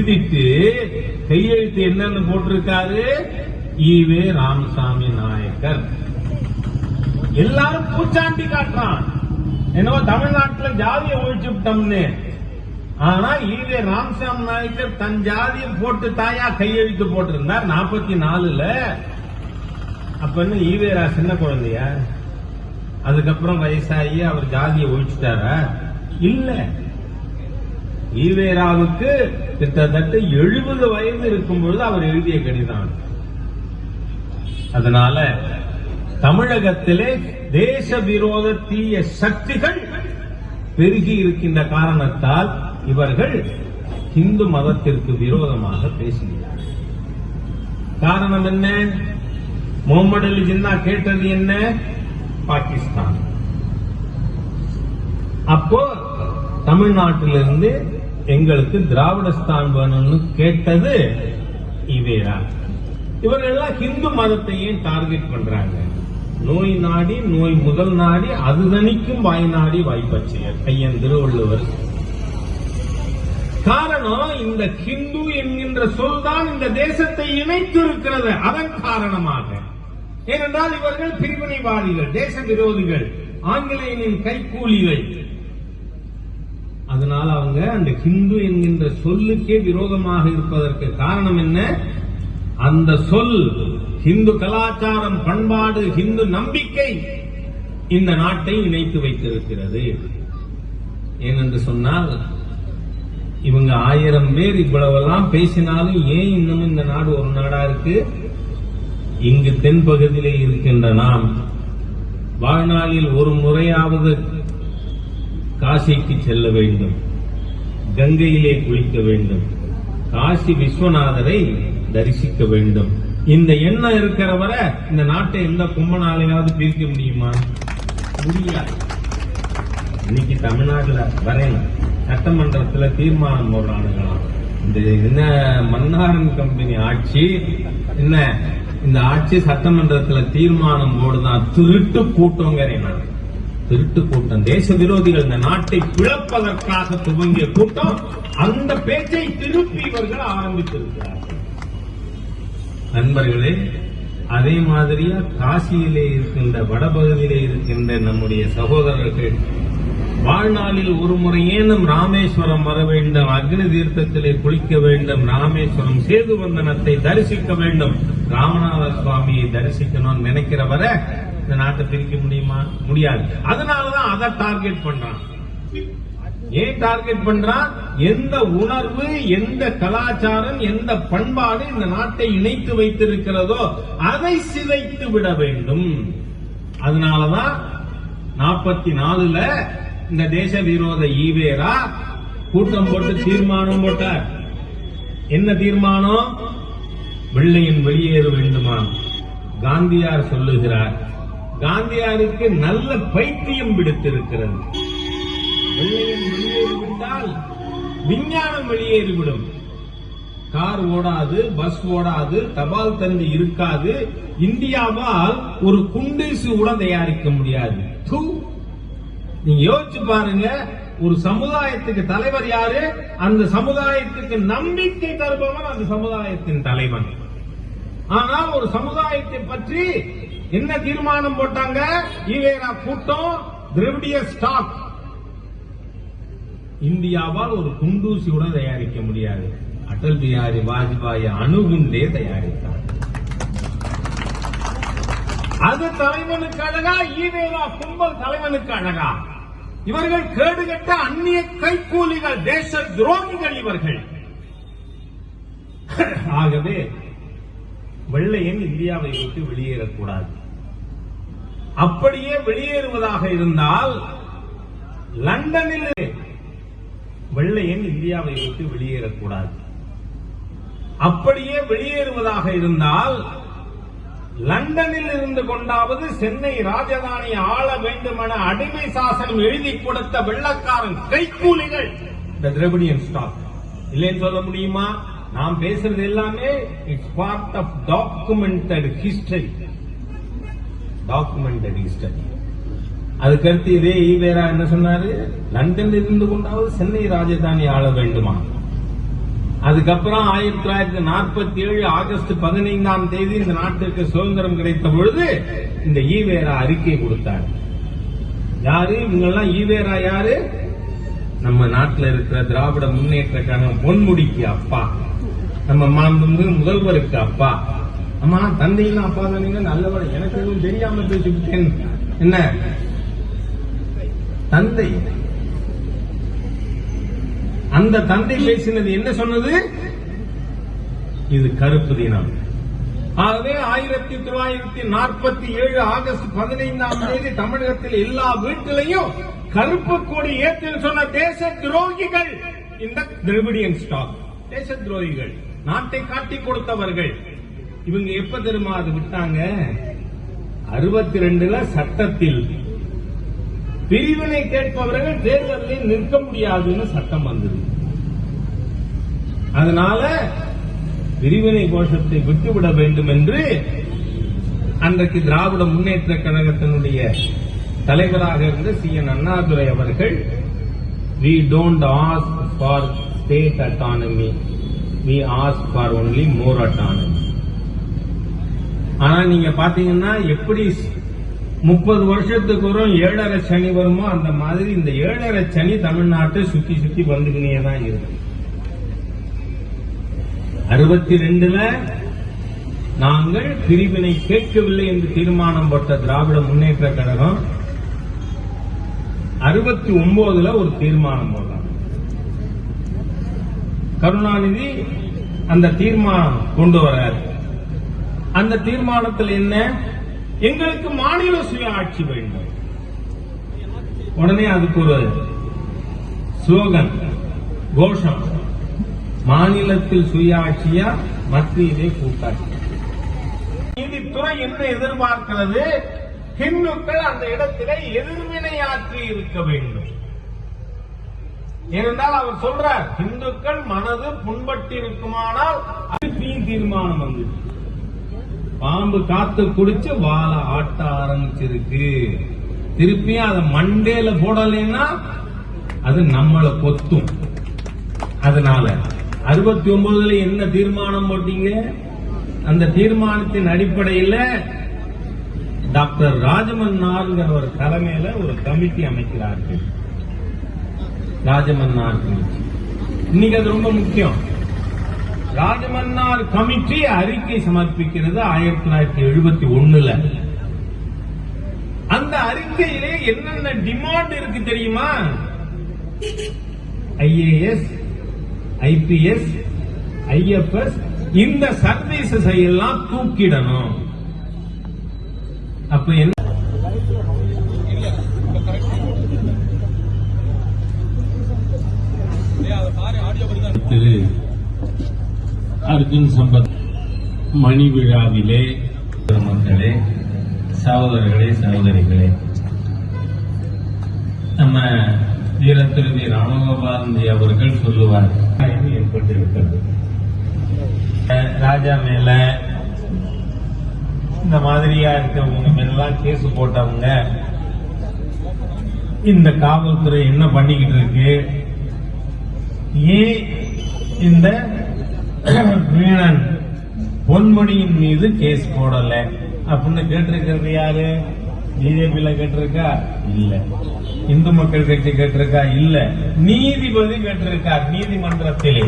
எழுதிட்டு கையெழுத்து என்னன்னு போட்டிருக்காரு? E V Ramasamy Naicker. எல்லாரும் பூச்சாண்டி காட்டுறான். என்னவோ தமிழ்நாட்டில் ஜாதியை ஒழிச்சுட்டோம்னு ஆனா ஈவே ராமசாமி நாயக்கர் தன் ஜாதியை போட்டு தாயா கையெழுத்து போட்டிருந்தார் நாற்பத்தி நாலுல அப்ப என்ன ஈவேரா சின்ன குழந்தையா? அதுக்கப்புறம் வயசாகி அவர் ஜாதியை ஒழிச்சுட்டாரா? இல்ல. ஈவேராவுக்கு கிட்டத்தட்ட எழுபது வயது இருக்கும் பொழுது அவர் எழுதிய கடிதம். அதனால தமிழகத்திலே தேச விரோத தீய சக்திகள் பெருகி இருக்கின்ற காரணத்தால் இவர்கள் இந்து மதத்திற்கு விரோதமாக பேசுகிறார்கள். காரணம் என்ன? முகமது அலி ஜின்னா கேட்டது என்ன? பாகிஸ்தான். அப்போ தமிழ்நாட்டிலிருந்து எங்களுக்கு திராவிடஸ்தான் வேணும்னு கேட்டது இவேதான் இவரெல்லாம் எல்லாம் ஹிந்து மதத்தையும் டார்கெட் பண்றாங்க? நோய் நாடி நோய் முதல் நாடி அது தனிக்கும் வாய் நாடி வாய்ப்பச்சையர். ஐயன் திருவள்ளுவர். காரணம் இந்த ஹிந்து என்கின்ற சொல் தான் இந்த தேசத்தை இணைத்து இருக்கிறது அதன் காரணமாக. ஏனென்றால் இவர்கள் பிரிவினைவாதிகள் தேச விரோதிகள் ஆங்கிலேயனின் கைக்கூலிகள் அதனால அவங்க அந்த ஹிந்து என்கின்ற சொல்லுக்கே விரோதமாக இருப்பதற்கு காரணம் என்ன? அந்த சொல் ஹிந்து கலாச்சாரம் பண்பாடு ஹிந்து நம்பிக்கை இந்த நாட்டை இணைத்து வைத்திருக்கிறது. ஏனென்று சொன்னால் இவங்க ஆயிரம் பேர் இவ்வளவெல்லாம் பேசினாலும் ஏன் இன்னும் இந்த நாடு ஒரு நாடா இருக்கு? இங்கு தென்பகுதியிலே இருக்கின்ற நாம் வாழ்நாளில் ஒரு முறையாவது காசிக்கு செல்ல வேண்டும். கங்கையிலே குளிக்க வேண்டும். காசி விஸ்வநாதரை தரிசிக்க வேண்டும். இந்த எண்ணம் இருக்கிற வரை இந்த நாட்டை எந்த கும்பனாலையாவது பிரிக்க முடியுமா? முடியாது. இன்னைக்கு தமிழ்நாட்டுல வரேன். சட்டமன்றத்துல தீர்மானம் போடுறானுங்களாம். இந்த என்ன மன்னாரன் கம்பெனி ஆட்சி என்ன இந்த ஆட்சி சட்டமன்றத்துல தீர்மானம் போடுதான் திருட்டு கூட்டங்கிறேன் நான். திருட்டு கூட்டம் தேச விரோதிகள் இந்த நாட்டை பிளப்பதற்காக துவங்கிய கூட்டம் அந்த பேச்சை திருப்பி இவர்கள் ஆரம்பித்திருக்கிறார்கள். நண்பர்களே அதே மாதிரியா காசியிலே இருக்கின்ற வடபகுதியிலே இருக்கின்ற நம்முடைய சகோதரர்கள் வாழ்நாளில் ஒரு முறையேனும் ராமேஸ்வரம் வர வேண்டும் அக்னி தீர்த்தத்திலே குளிக்க வேண்டும் ராமேஸ்வரம் சேது வந்தனத்தை தரிசிக்க வேண்டும் ராமநாத சுவாமியை தரிசிக்கணும்னு நினைக்கிற வரை இந்த நாட்டை பிரிக்க முடியுமா? முடியாது. அதனாலதான் அதை டார்கெட் பண்றான். ஏன் டார்கெட் பண்றான்? எந்த உணர்வு எந்த கலாச்சாரம் எந்த பண்பாடு இந்த நாட்டை இணைத்து வைத்திருக்கிறதோ அதை சிதைத்து விட வேண்டும். அதனாலதான் நாற்பத்தி நாலுல இந்த தேச விரோத ஈவேரா கூட்டம் போட்டு தீர்மானம் போட்டார். என்ன தீர்மானம்? வெள்ளையின் வெளியேற வேண்டுமா காந்தியார் சொல்லுகிறார் காந்தியாருக்கு நல்ல பைத்தியம் பிடித்திருக்கிறது. வெள்ளையன் வெளியேறிவிட்டால் விஞ்ஞானம் வெளியேறிவிடும். கார் ஓடாது பஸ் ஓடாது தபால் தந்தி இருக்காது. இந்தியாவால் ஒரு குண்டீசு கூட தயாரிக்க முடியாது. நீங்க யோசிச்சு பாருங்க ஒரு சமுதாயத்துக்கு தலைவர் யாரு? அந்த சமுதாயத்துக்கு நம்பிக்கை தருபவன் அந்த சமுதாயத்தின் தலைவன். ஆனால் ஒரு சமுதாயத்தை பற்றி என்ன தீர்மானம் போட்டாங்க? ஈவேரா கூட்டம் திரவிடிய ஸ்டாக் இந்தியாவால் ஒரு குண்டூசியுடன் தயாரிக்க முடியாது. அடல் பிஹாரி வாஜ்பாய் அணுகுண்டே தயாரித்தார். அது தலைவனுக்கு அழகா ஈவேரா கும்பல் தலைவனுக்கு அழகா. இவர்கள் கேடுகட்ட அந்நிய கைக்கூலிகள் தேச துரோகிகள் இவர்கள். ஆகவே வெள்ளையன் இந்தியாவை விட்டு வெளியேறக்கூடாது. அப்படியே வெளியேறுவதாக இருந்தால் லண்டனில் வெள்ளையன் இந்தியாவை விட்டு வெளியேறக்கூடாது. அப்படியே வெளியேறுவதாக இருந்தால் லண்டனில் இருந்து கொண்டாவது சென்னை ராஜதானி ஆள வேண்டுமென அடிமை சாசனம் எழுதி கொடுத்த வெள்ளக்காரன் கைக்கூலிகள். இந்த திரவிடியன் ஸ்டாக் இல்லைன்னு சொல்ல முடியுமா? நாம் பேசுறது எல்லாமே it's part of documented history documentary study அதுக்கடுத்து இதே ஈவேரா என்ன சொன்னாரு? லண்டன் இருந்து கொண்டாவது சென்னை ராஜதானி ஆள வேண்டுமா? அதுக்கப்புறம் ஆயிரத்தி தொள்ளாயிரத்தி நாற்பத்தி ஏழு ஆகஸ்ட் பதினைந்தாம் தேதி இந்த நாட்டிற்கு சுதந்திரம் கிடைத்த பொழுது இந்த ஈவேரா அறிக்கை கொடுத்தார். யாரு? இவங்கெல்லாம் ஈவேரா யாரு? நம்ம நாட்டில் இருக்கிற திராவிட முன்னேற்ற கழகம் பொன்முடிக்கு அப்பா. நம்ம மாண்புமிகு முதல்வருக்கு அப்பா. அம்மா தந்தையெல்லாம் அப்பா தானீங்க நல்லவர்? எனக்கு எதுவும் தெரியாம பேசிவிட்டேன் என்ன? தந்தை. அந்த தந்தை பேசினது என்ன சொன்னது? இது கருப்பு தினம். ஆகவே ஆயிரத்தி தொள்ளாயிரத்தி நாற்பத்தி ஏழு ஆகஸ்ட் பதினைந்தாம் தேதி தமிழகத்தில் எல்லா வீட்டிலையும் கருப்பு கொடி ஏற்றி சொன்ன தேச துரோகிகள் இந்த திரவிடியன் ஸ்டாக். தேச துரோகிகள் நாட்டை காட்டி கொடுத்தவர்கள். இவங்க எப்ப தெரியுமா அது விட்டாங்க? அறுபத்தி ரெண்டுல சட்டத்தில். பிரிவினை கேட்பவர்கள் தேர்தலில் நிற்க முடியாதுன்னு சட்டம் வந்தது. அதனால பிரிவினை கோஷத்தை விட்டுவிட வேண்டும் என்று அன்றைக்கு திராவிட முன்னேற்ற கழகத்தினுடைய தலைவராக இருந்த சி. என். அண்ணாதுரை அவர்கள் we don't ask for state autonomy we ask for only more autonomy ஆனா நீங்க பாத்தீங்கன்னா எப்படி முப்பது வருஷத்துக்கு ஒரு ஏழரை சனி வருமோ அந்த மாதிரி இந்த ஏழரை சனி தமிழ்நாட்டை சுத்தி சுத்தி வந்துக்கினே தான் இருக்கு. அறுபத்தி ரெண்டுல நாங்கள் பிரிவினை கேட்கவில்லை என்று தீர்மானம் போட்ட திராவிட முன்னேற்ற கழகம் அறுபத்தி ஒன்பதுல ஒரு தீர்மானம் போடுறாங்க கருணாநிதி அந்த தீர்மானம் கொண்டு வர்றாரு அந்த தீர்மானத்தில் என்ன? எங்களுக்கு மாநில சுய ஆட்சி வேண்டும். உடனே அதுக்கு ஒரு ஸ்லோகன் கோஷம். மாநிலத்தில் சுயாட்சியா மத்தியிலே கூட்டாட்சி. நீதித்துறை என்ன எதிர்பார்க்கிறது? ஹிந்துக்கள் அந்த இடத்திலே எதிர்வினையாற்றி இருக்க வேண்டும். ஏனென்றால் அவர் சொல்றார் இந்துக்கள் மனது புண்பட்டு இருக்குமானால் அது தீர்மானம் வந்து பாம்பு காத்து குடிச்சு வாழை ஆட்ட ஆரம்பிச்சிருக்கு. திருப்பியும் அதை மண்டேல போடலைன்னா அது நம்மளை கொத்தும். அதனால அறுபத்தி ஒன்பதுல என்ன தீர்மானம் போட்டீங்க? அந்த தீர்மானத்தின் அடிப்படையில டாக்டர் ராஜமன்னார்ங்கிறவர் தலைமையில ஒரு கமிட்டி அமைக்கிறார்கள். ராஜமன்னார் கமிட்டி. இன்னைக்கு அது ரொம்ப முக்கியம். ராஜமன்னார் கமிட்டி அறிக்கை சமர்ப்பிக்கிறது ஆயிரத்தி தொள்ளாயிரத்தி எழுபத்தி ஒண்ணுல அந்த அறிக்கையிலே என்னென்ன டிமாண்ட் இருக்கு தெரியுமா ஐஏஎஸ் ஐபிஎஸ் ஐஎஃப்எஸ் இந்த சர்வீசஸ் எல்லாம் தூக்கிடணும் அப்ப என்ன திரு அர்ஜுன் சம்பத் மணி விழாவிலே. மக்களே சகோதரர்களே சகோதரிகளே நம்ம வீரத்திருதி ராமகோபாலந்தி அவர்கள் சொல்லுவார் ஏற்பட்டிருக்கிறது ராஜா மேல இந்த மாதிரியா இருக்கவங்க மேலாம் கேஸ் போட்டவங்க இந்த காவல்துறை என்ன பண்ணிக்கிட்டு இருக்கு? ஏன் இந்த வீணன் பொன்மணியின் மீது கேஸ் போடல. அப்படின்னு கேட்டிருக்கிறது யாரு? பிஜேபியில கேட்டிருக்கா? இல்ல. இந்து மக்கள் கட்சி கேட்டிருக்கா? இல்ல. நீதிபதி கேட்டிருக்கார் நீதிமன்றத்திலே.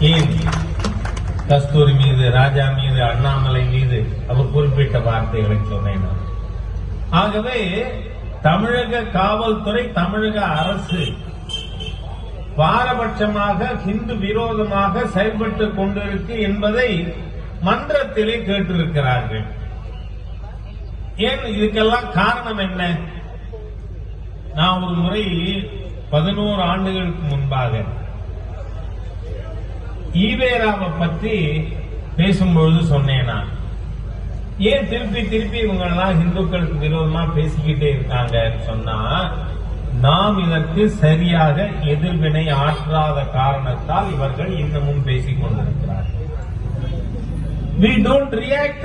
ஏன்? கஸ்தூரி மீது ராஜா மீது அண்ணாமலை மீது அவர் குறிப்பிட்ட வார்த்தைகளை சொன்னேன் ஆகவே தமிழக காவல்துறை தமிழக அரசு பாரபட்சமாக ஹிந்து விரோதமாக செயல்பட்டுக் கொண்டிருக்கு என்பதை மன்றத்திலே கேட்டிருக்கிறார்கள். ஏன் இதுக்கெல்லாம் காரணம் என்ன? நான் ஒரு முறை பதினோரு ஆண்டுகளுக்கு முன்பாக ஈவேராவை பற்றி பேசும்பொழுது சொன்னேன். நான் ஏன் திருப்பி திருப்பி இவங்க எல்லாம் இந்துக்களுக்கு விரோதமா பேசிக்கிட்டே இருக்காங்கன்னு சொன்னா நாம் இதற்கு சரியாக எதிர்வினை ஆற்றாத காரணத்தால் இவர்கள் இன்னமும் பேசிக் கொண்டிருக்கிறார்கள். We don't react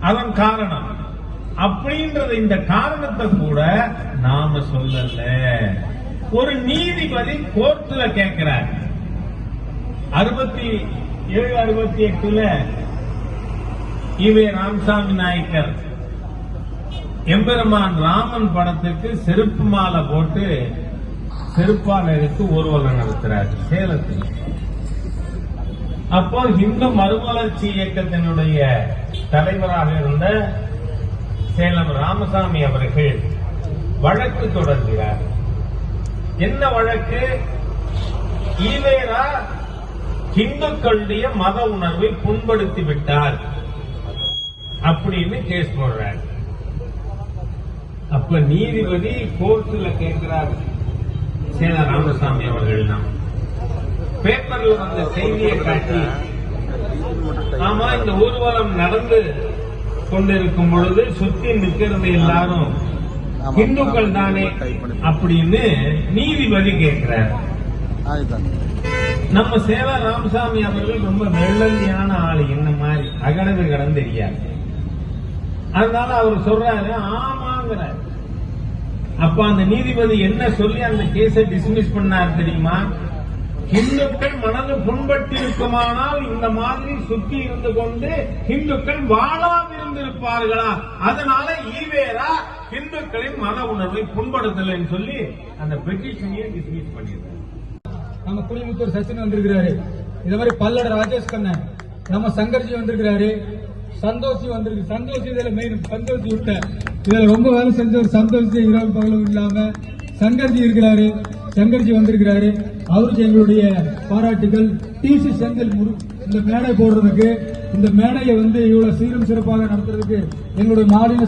அதன் காரணம் அப்படின்றது இந்த காரணத்தை கூட நாம சொல்லல. ஒரு நீதிபதி கோர்ட்ல கேட்கிறார். அறுபத்தி ஏழு அறுபத்தி எட்டுல இவே ராமசாமி நாயக்கர் எம்பெருமான் ராமன் படத்துக்கு செருப்பு மாலை போட்டு செருப்பால் எடுத்து ஊர்வலம் நடத்துறாரு சேலத்தில். அப்போ இந்து மறுமலர்ச்சி இயக்கத்தினுடைய தலைவராக இருந்த சேலம் ராமசாமி அவர்கள் வழக்கு தொடர்கிறார். என்ன வழக்கு? ஈவேரா இந்துக்களுடைய மத உணர்வை புண்படுத்தி விட்டார் அப்படின்னு கேஸ் போடுறார். அப்ப நீதிபதி கோர்ட்ல கேட்கிறார். சேல ராமசாமி அவர்கள் தான் பேப்பர்ல வந்த செய்தியை காட்டி ஆமா இந்த ஊர்வலம் நடந்து கொண்டிருக்கும் பொழுது சுத்தி நிக்கிறது எல்லாரும் இந்துக்கள் தானே அப்படின்னு நீதிபதி கேட்கிறார். நம்ம சேவா ராமசாமி அவர்கள் ரொம்ப வெள்ளந்தியான ஆளு என்ன மாதிரி அகடது கடந்து தெரியாது அதனால அவர் சொல்றாரு ஆமாங்கிறார் அப்ப அந்த நீதிபதி என்ன சொல்லி அந்த கேஸை டிஸ்மிஸ் பண்ணார் தெரியுமா? இந்துக்கள் மனது புண்பட்டு இருக்குமானால் இந்த மாதிரி சுத்தி இருந்து கொண்டு இந்துக்கள் வாழாமிருந்திருப்பார்களா அதனால ஈவேரா இந்துக்களின் மன உணர்வை புண்படுத்தலைன்னு சொல்லி அந்த பெட்டிஷனையே டிஸ்மிஸ் பண்ணிடுறாரு. நம்ம குடிமுத்தூர் சச்சின் வந்திருக்கிறாரு. இதே மாதிரி பல்லட ராஜேஷ் கண்ணன் நம்ம சங்கர்ஜி வந்திருக்கிறாரு சந்தோஷி வந்திருக்கு சந்தோஷ் இதுல மெயின் சந்தோஷி விட்ட இதில் ரொம்ப வேலை செஞ்ச ஒரு சந்தோஷத்தை இரவு பகலும் இல்லாம சங்கர்ஜி இருக்கிறாரு. சங்கர்ஜி வந்திருக்கிறாரு. அவருக்கு எங்களுடைய பாராட்டுகள். டிசி செந்தில் முரு இந்த மேடை போடுறதுக்கு இந்த மேடையை வந்து இவ்வளவு சீரும் சிறப்பாக நடத்துறதுக்கு எங்களுடைய மாநில